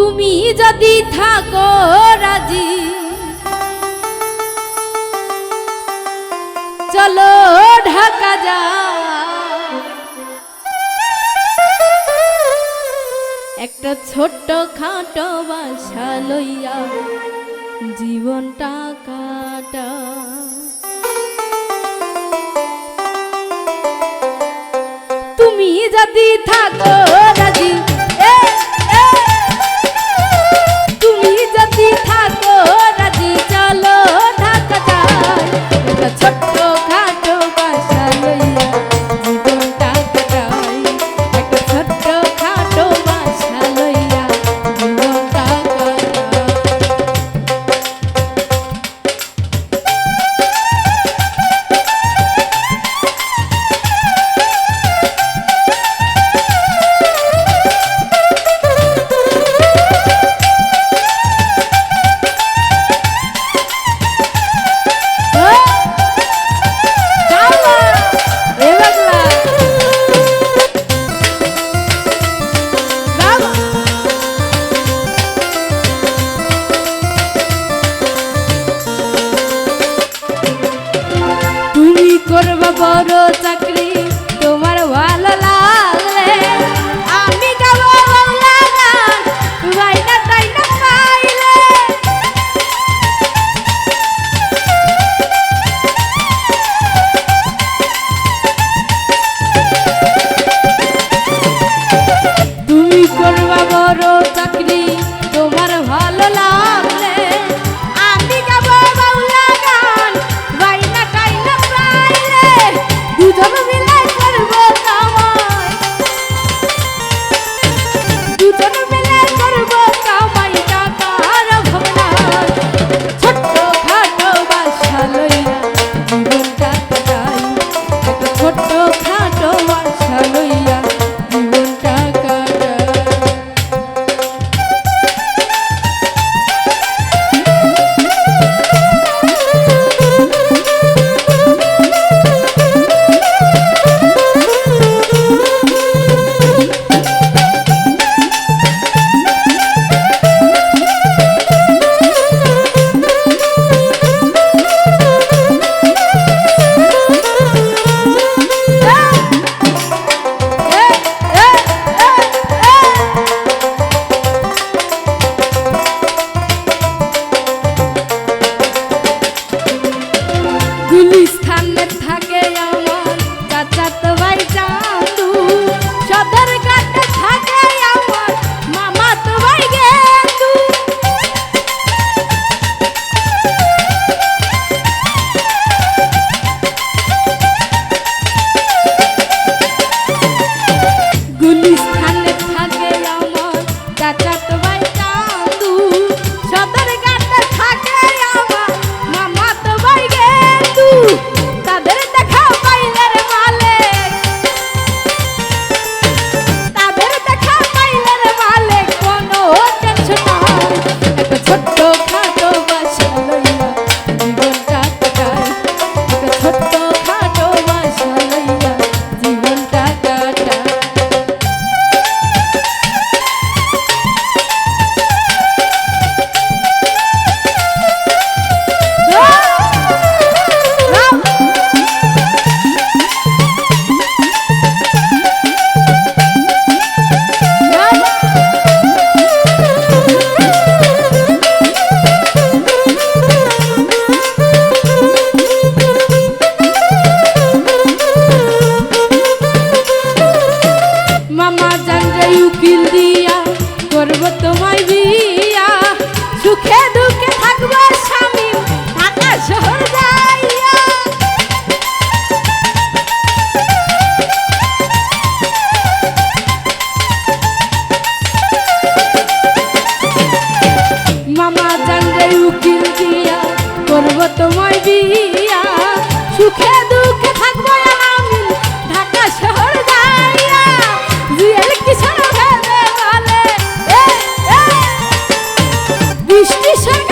তুমি যদি থাকো রাজি, চলো ঢাকা যা একটা ছোট্ট খাটো বাসা লইয়া জীবনটা কাটা তুমি যদি থাকো রাজি করব বড় চাকরি। cha cha justicia.